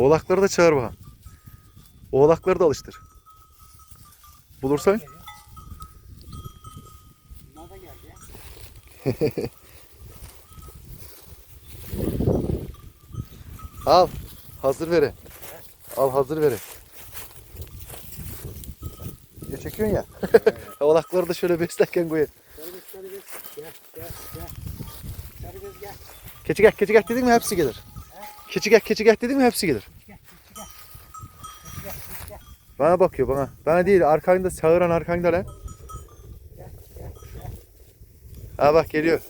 Oğlakları da çağır bakalım. Oğlakları da alıştır. Bulursan. Bunlar da geldi. Al. Hazır vere. Al hazır vere. Ya çekiyorsun ya. Oğlakları da şöyle beslerken koyun. Keçi gel, keçi gel dedin mi hepsi gelir. Keçi gel, keçi gel dedin mi hepsi gelir. Gel gel. Gel gel. Bana bakıyor bana. Bana değil arkanda çağıran arkanda lan. Ha bak geliyor.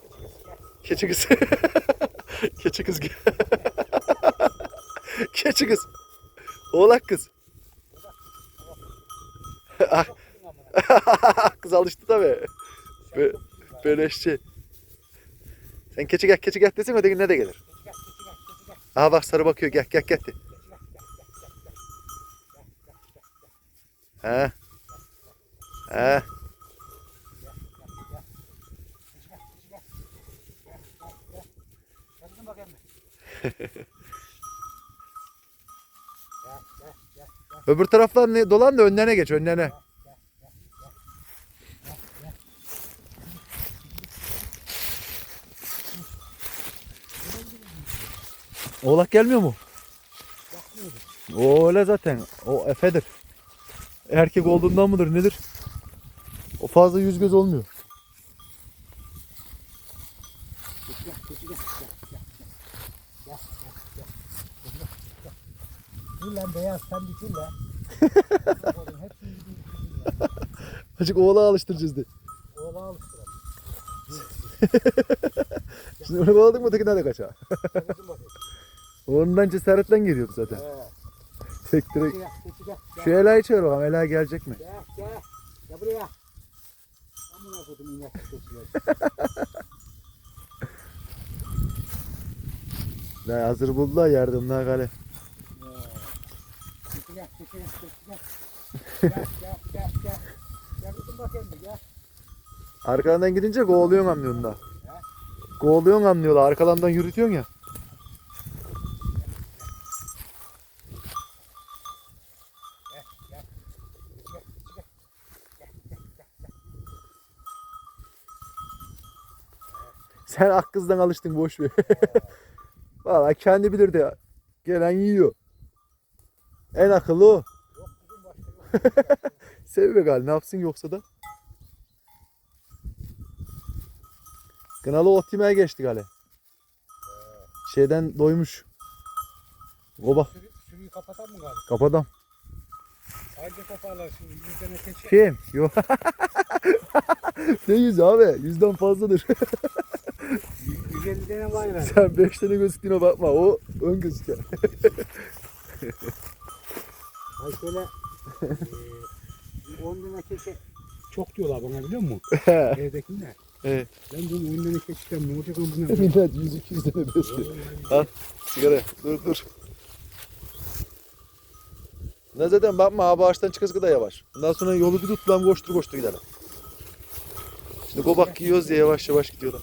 Keçi kız. Keçi kız. Keçi kız. Oğlak kız. Ah. kız alıştı tabi. Be beleşçi. Sen keçi gel keçi gel desin öteki ne de gelir. Gel gel gel gel. Aha bak sarı bakıyor gel gel gel de. He. He. Öbür taraftan ne, dolan da önlerine geç önlerine. Oğlak gelmiyor mu? O öyle zaten. O efedir. Erkek olduğundan mıdır nedir? O fazla yüz göz olmuyor. Dur lan beyaz sen bitir lan. Azıcık oğlağı alıştıracağız de. Oğlağı alıştıralım. Şimdi onu bağladık mı ötekine de kaçar. Ondan cesaretten geliyordu zaten. He. Tek direkt. Gel gel gel. Şu Ela'yı çağır bakalım. Ela gelecek mi? Gel gel. Gel buraya. Amına kodum inek. La hazır buldular yardımlar gale. Gel gel gel gel. Gel gel kızım bakayım gel. Arkadan gidince kovalıyorsun anlıyorsun da. Kovalıyorsun anlıyorlar. Arkadan yürütüyorsun ya. Sen ak kızdan alıştın boş ver. Valla kendi bilir de gelen yiyor. En akıllı o. Seviyor galiba ne yapsın yoksa da. Kınalı ot yemeye geçti galiba. Şeyden doymuş. Oba Sürü, sürüyü kapatan mı galiba? kapadım. Ayrıca toparlar şimdi. Yüz tane keçi. Kim? Yok. ne yüz abi? Yüzden fazladır. 150 tane var. Sen beş tane gözüktüğüne bakma. O ön gözüküyor. Ay şöyle eee 10 tane keçi çok diyorlar bana biliyor musun? Evdekiler. evet. Ben diyorum 10 tane keçiden ne olacak ama bu ne? Millet 100-200 tane besliyor. Al sigara. Dur dur. Ne zaten bakma abi ağaçtan çıkası da yavaş. Bundan sonra yolu bir tut lan koştur koştur gidelim. Şimdi gobak yiyoruz diye yavaş yavaş gidiyorlar.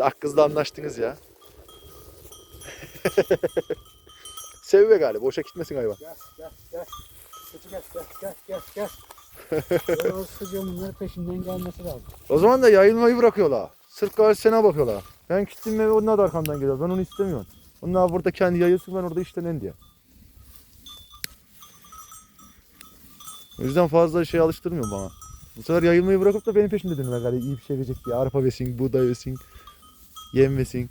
Siz ak kızla anlaştınız ya. Seviyor galiba. Boşa gitmesin hayvan. Gel gel gel. Keçi gel gel gel gel gel. Ben alıştıracağım bunları peşinden gelmesi lazım. O zaman da yayılmayı bırakıyorlar. Sırf karşısına bakıyorlar. Ben gittim ve onlar da arkamdan geliyor. Ben onu istemiyorum. Onlar burada kendi yayılsın ben orada işlenen diye. O yüzden fazla şey alıştırmıyorum bana. Bu sefer yayılmayı bırakıp da benim peşimde dönüyorlar galiba iyi bir şey verecek diye. Arpa besin, buğday besin, yem besin.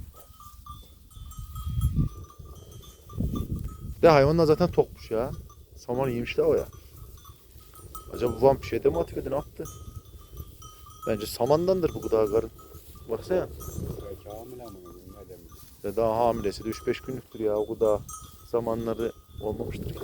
De hayvanlar zaten tokmuş ya. Saman yemişler o ya. Acaba babam bir şey de mi atıyordu ne yaptı? Bence samandandır bu gıda karın. Baksana. Belki hamile ama ne demek. Ya daha hamilesi de 3-5 günlüktür ya o gıda zamanları olmamıştır ki.